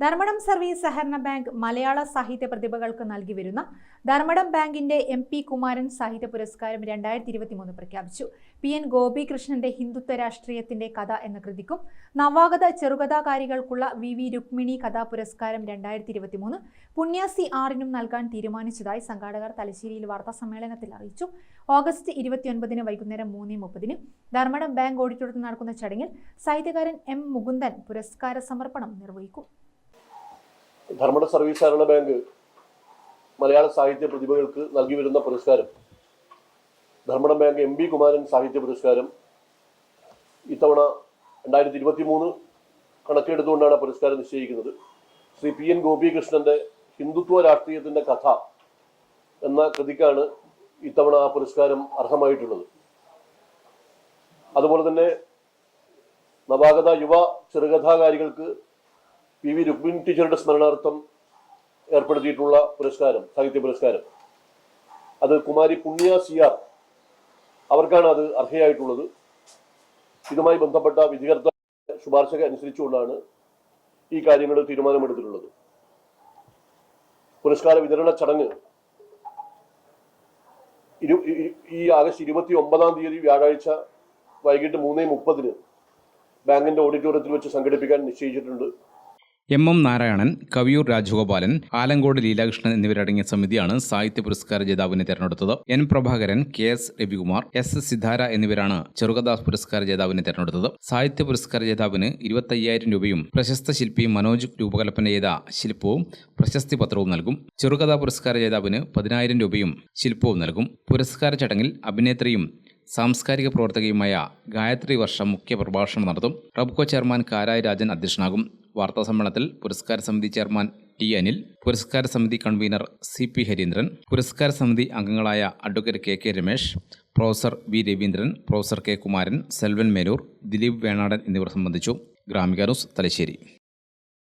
Dharmadam service സഹകരണ bank മലയാള സാഹിത്യ പ്രതിഭകൾക്ക് നൽകി വരുന്ന ധർമ്മടം ബാങ്കിന്റെ എം പി കുമാരൻ സാഹിത്യ പുരസ്കാരം രണ്ടായിരത്തി ഇരുപത്തി മൂന്ന് പ്രഖ്യാപിച്ചു. പി എൻ ഗോപികൃഷ്ണന്റെ ഹിന്ദുത്വ രാഷ്ട്രീയത്തിന്റെ കഥ എന്ന കൃതിക്കും നവാഗത ചെറുകഥാകാരികൾക്കുള്ള വി വി രുക്മിണി കഥാ പുരസ്കാരം രണ്ടായിരത്തി ഇരുപത്തി ഇരുപത്തിമൂന്ന് പുണ്യാസി ആറിനും നൽകാൻ തീരുമാനിച്ചതായി സംഘാടകർ തലശ്ശേരിയിൽ വാർത്താ സമ്മേളനത്തിൽ അറിയിച്ചു. ഓഗസ്റ്റ് ഇരുപത്തിയൊൻപതിന് വൈകുന്നേരം മൂന്ന് മുപ്പതിന് ധർമ്മടം ബാങ്ക് ഓഡിറ്റോറിയത്തിൽ നടക്കുന്ന ചടങ്ങിൽ സാഹിത്യകാരൻ എം മുകുന്ദൻ പുരസ്കാര സമർപ്പണം നിർവഹിക്കും. ധർമ്മട സർവീസ് സഹകരണ ബാങ്ക് മലയാള സാഹിത്യ പ്രതിഭകൾക്ക് നൽകി വരുന്ന പുരസ്കാരം. Dharmadam bank M B Kumaran സാഹിത്യ പുരസ്കാരം. ഇത്തവണ രണ്ടായിരത്തി ഇരുപത്തി മൂന്ന് കണക്കെടുത്തുകൊണ്ടാണ് പുരസ്കാരം നിശ്ചയിക്കുന്നത്. ശ്രീ പി എൻ ഗോപികൃഷ്ണന്റെ ഹിന്ദുത്വ രാഷ്ട്രീയത്തിന്റെ കഥ എന്ന കൃതിക്കാണ് ഇത്തവണ ആ പുരസ്കാരം അർഹമായിട്ടുള്ളത്. അതുപോലെ തന്നെ നവാഗത യുവ ചെറുകഥാകാരികൾക്ക് പി വി രുക്മിൻ ടീച്ചറുടെ സ്മരണാർത്ഥം ഏർപ്പെടുത്തിയിട്ടുള്ള പുരസ്കാരം സാഹിത്യ പുരസ്കാരം. അത് കുമാരി പുണ്യ സിയാർ അവർക്കാണ് അത് അർഹയായിട്ടുള്ളത്. ഇതുമായി ബന്ധപ്പെട്ട വിധികർത്ത ശുപാർശ അനുസരിച്ചുകൊണ്ടാണ് ഈ കാര്യങ്ങൾ തീരുമാനമെടുത്തിട്ടുള്ളത്. പുരസ്കാര വിതരണ ചടങ്ങ് ഇരു ഈ ആഗസ്റ്റ് ഇരുപത്തി ഒമ്പതാം തീയതി വ്യാഴാഴ്ച വൈകിട്ട് മൂന്നേ മുപ്പതിന് ബാങ്കിന്റെ ഓഡിറ്റോറിയത്തിൽ വെച്ച് സംഘടിപ്പിക്കാൻ നിശ്ചയിച്ചിട്ടുണ്ട്. എം എം നാരായണൻ കവിയൂർ രാജഗോപാലൻ ആലങ്കോട് ലീലാകൃഷ്ണൻ എന്നിവരടങ്ങിയ സമിതിയാണ് സാഹിത്യ പുരസ്കാര ജേതാവിനെ തെരഞ്ഞെടുത്തത്. N Prabhakaran K S Ravikumar S S എന്നിവരാണ് ചെറുകഥാസ് പുരസ്കാര ജേതാവിനെ തെരഞ്ഞെടുത്തത്. സാഹിത്യ പുരസ്കാര ജേതാവിന് ഇരുപത്തയ്യായിരം രൂപയും പ്രശസ്ത ശില്പി മനോജ് രൂപകൽപ്പന ചെയ്ത ശില്പവും പ്രശസ്തി പത്രവും നൽകും. ചെറുകഥാ പുരസ്കാര ജേതാവിന് പതിനായിരം രൂപയും ശില്പവും നൽകും. പുരസ്കാര ചടങ്ങിൽ അഭിനേത്രിയും സാംസ്കാരിക പ്രവർത്തകയുമായ ഗായത്രി വർഷം മുഖ്യ പ്രഭാഷണം നടത്തും. റബ്കോ ചെയർമാൻ കാരായ രാജൻ അധ്യക്ഷനാകും. വാർത്താ സമ്മേളനത്തിൽ പുരസ്കാര സമിതി ചെയർമാൻ ടി അനിൽ പുരസ്കാര സമിതി കൺവീനർ സി പി ഹരീന്ദ്രൻ പുരസ്കാര സമിതി അംഗങ്ങളായ advocate K K Ramesh professor V Raveendran professor K Kumaran Selvan Melur Dileep Venadan എന്നിവർ സംബന്ധിച്ചു. ഗ്രാമിക ന്യൂസ് തലശ്ശേരി.